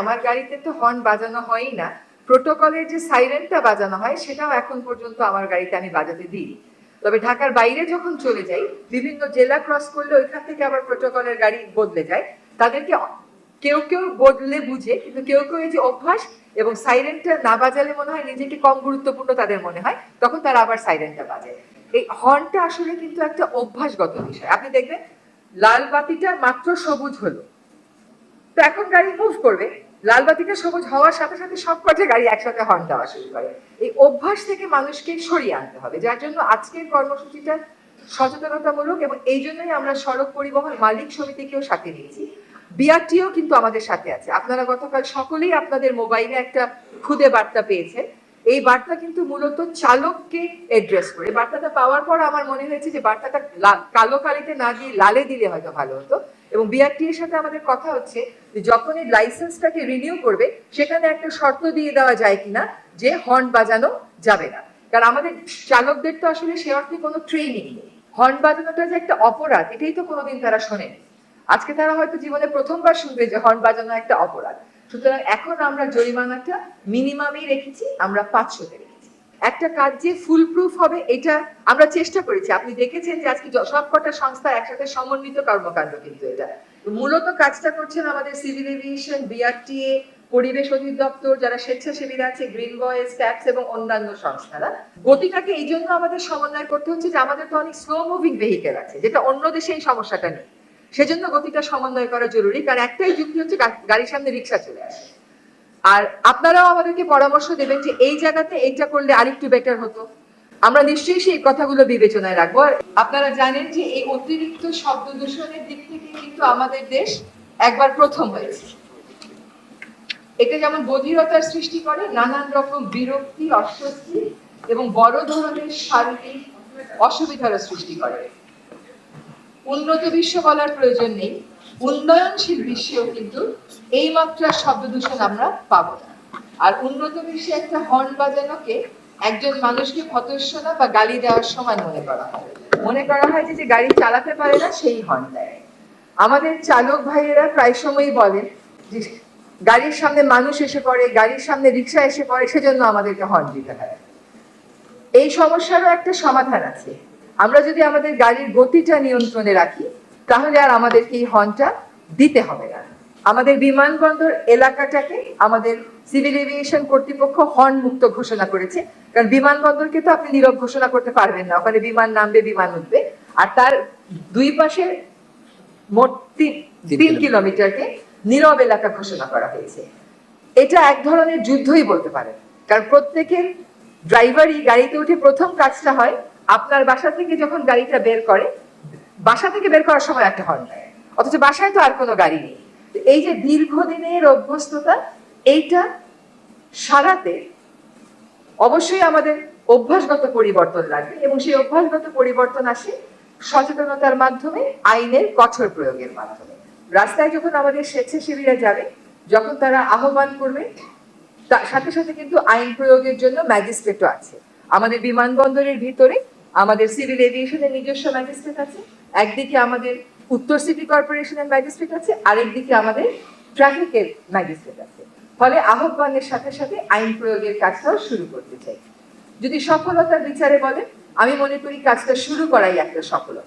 আমার গাড়িতে তো হর্ন বাজানো হয়ই না। প্রোটোকলের যে সাইরেনটা বাজানো হয়, সেটাও এখন পর্যন্ত আমার গাড়িতে আমি বাজাতে দিই তবে ঢাকার বাইরে যখন চলে যাই, বিভিন্ন জেলা ক্রস করলে ওইখান থেকে আবার প্রোটোকলের গাড়ি বদলে যায়। তাদেরকে কেউ কেউ বদলে বুঝে, কিন্তু কেউ কেউ এই যে অভ্যাস এবং সাইরেনটা না বাজালে মনে হয় নিজেকে কম গুরুত্বপূর্ণ তাদের মনে হয়, তখন তারা আবার সাইরেনটা বাজে এই হর্নটা আসলে কিন্তু একটা অভ্যাসগত বিষয়। আপনি দেখবেন, লাল বাতিটা মাত্র সবুজ হলো। তো এখন গাড়ি মুভ করবে। লাল বাতিটা সবুজ হওয়ার সাথে সাথে সব কটা গাড়ি একসাথে হর্ন দেওয়া শুরু করে। এই অভ্যাস থেকে মানুষকে সরিয়ে আনতে হবে, যার জন্য আজকের কর্মসূচিটা সচেতনতামূলক এবং এই জন্যই আমরা সড়ক পরিবহন মালিক সমিতিকেও সাথে নিয়েছি। বিআরটিও কিন্তু আমাদের সাথে আছে। আপনারা গতকাল সকলেই আপনাদের মোবাইলে একটা খুদে বার্তা পেয়েছেন। এই বার্তা কিন্তু মূলত চালককে এড্রেস করে। বার্তাটা পাওয়ার পর আমার মনে হয়েছে যে বার্তাটা কালো কালিতে না দিয়ে লালে দিলে হয়তো ভালো হতো। এবং বিআরটি এর সাথে আমাদের কথা হচ্ছে যে যখন এই লাইসেন্সটাকে রিনিউ করবে, সেখানে একটা শর্ত দিয়ে দেওয়া যায় কিনা যে হর্ন বাজানো যাবে না। কারণ আমাদের চালকদের তো আসলে সে অর্থে কোনো ট্রেনিং নেই। হর্ন বাজানোটা যে একটা অপরাধ, এটাই তো কোনোদিন তারা শোনেনি। আজকে তারা হয়তো জীবনে প্রথমবার শুনবে যে হর্ন বাজানো একটা অপরাধ। সুতরাং এখন আমরা জরিমানাটা মিনিমামই রেখেছি, আমরা পাঁচশোতে রেখেছি। একটা কাজ যে ফুল প্রুফ হবে, এটা আমরা চেষ্টা করেছি। আপনি দেখেছেন যে আজকে সবকটা সংস্থা একসাথে সমন্বিত কর্মকাণ্ড কিন্তু এটা। মূলত কাজটা করছেন আমাদের সিভিল এভিয়েশন বিআরটিএ পরিবেশ অধিদপ্তর, যারা স্বেচ্ছাসেবীরা আছে গ্রিন বয়েজ ট্যাক্স এবং অন্যান্য সংস্থারা। গতিটাকে এই জন্য আমাদের সমন্বয় করতে হচ্ছে যে আমাদের তো অনেক স্লো মুভিং ভেহিকেল আছে, যেটা অন্য দেশে এই সমস্যাটা নেই। সেজন্য গতিটা সমন্বয় করা জরুরি, কারণ একটাই যুক্তি হচ্ছে গাড়ির সামনে রিক্সা চলে আসে। আর আপনারাও আমাদেরকে পরামর্শ দেবেন যে এই জায়গাতে এইটা করলে আরেকটু বেটার হতো। আমরা নিশ্চয়ই সেই কথাগুলো বিবেচনায় রাখব। আর আপনারা জানেন যে এই অতিরিক্ত শব্দ দূষণের দিক থেকে কিন্তু আমাদের দেশ একবার প্রথম হয়েছে। এটা যেমন বধিরতার সৃষ্টি করে, নানান রকম বিরক্তি, অস্বস্তি এবং বড় ধরনের শারীরিক অসুবিধারও সৃষ্টি করে। উন্নত বিশ্ব বলার প্রয়োজন নেই। উন্নয়নশীল বিশ্বেও কিন্তু এই মাত্রার শব্দ দূষণ আমরা পাবো না। আর উন্নত বিশ্বে একটা হর্ন বাজানোকে একজন মানুষকে ভতস্বনা বা গালি দেওয়ার সময় মনে করা হয়। মনে করা হয় যে গাড়ি চালাতে পারে না, সেই হর্ন দেয়। আমাদের চালক ভাইয়েরা প্রায় সময়ই বলেন যে, গাড়ির সামনে মানুষ এসে পড়ে, গাড়ির সামনে রিক্সা এসে পড়ে, সেজন্য আমাদেরকে হর্ন দিতে হয়। এই সমস্যারও একটা সমাধান আছে। আমরা যদি আমাদের গাড়ির গতিটা নিয়ন্ত্রণে রাখি তাহলে আর আমাদেরকে এই হর্নটা দিতে হবে না। আমাদের বিমানবন্দর এলাকাটাকে আমাদের সিভিল এভিয়েশন কর্তৃপক্ষ হর্ন মুক্ত ঘোষণা করেছে। কারণ বিমানবন্দরকে তো আপনি নীরব ঘোষণা করতে পারবেন না ওখানে বিমান নামবে বিমান উঠবে। আর তার দুই পাশে মোট তিন- কিলোমিটারকে নীরব এলাকা ঘোষণা করা হয়েছে। এটা এক ধরনের যুদ্ধই বলতে পারেন। কারণ প্রত্যেকের ড্রাইভারই গাড়িতে উঠে প্রথম কাজটা হয় আপনার বাসা থেকে যখন গাড়িটা বের করে বাসা থেকে বের করার সময় একটা হর্ন দেয় অথচ বাসায় তো আর কোনো গাড়ি নেই। এই যে দীর্ঘদিনের অভ্যস্ততা, এইটা সারাতে অবশ্যই আমাদের অভ্যাসগত পরিবর্তন লাগবে এবং সেই অভ্যাসগত পরিবর্তন আসে সচেতনতার মাধ্যমে, আইনের কঠোর প্রয়োগের মাধ্যমে। রাস্তায় যখন আমাদের স্বেচ্ছাসেবীরা যাবে, যখন তারা আহ্বান করবে, তার সাথে সাথে কিন্তু আইন প্রয়োগের জন্য ম্যাজিস্ট্রেটও আছে। আমাদের বিমানবন্দরের ভিতরে আমাদের সিভিল এভিয়েশনের নিজস্ব ম্যাজিস্ট্রেট আছে। একদিকে আমাদের উত্তর সিটি কর্পোরেশনের ম্যাজিস্ট্রেট আছে, আরেকদিকে আমাদের ট্রাফিকের ম্যাজিস্ট্রেট আছে। ফলে আহ্বানের সাথে সাথে আইন প্রয়োগের কাজটাও শুরু করতে চাই। যদি সফলতার বিচারে বলেন, আমি মনে করি কাজটা শুরু করাই একটা সফলতা।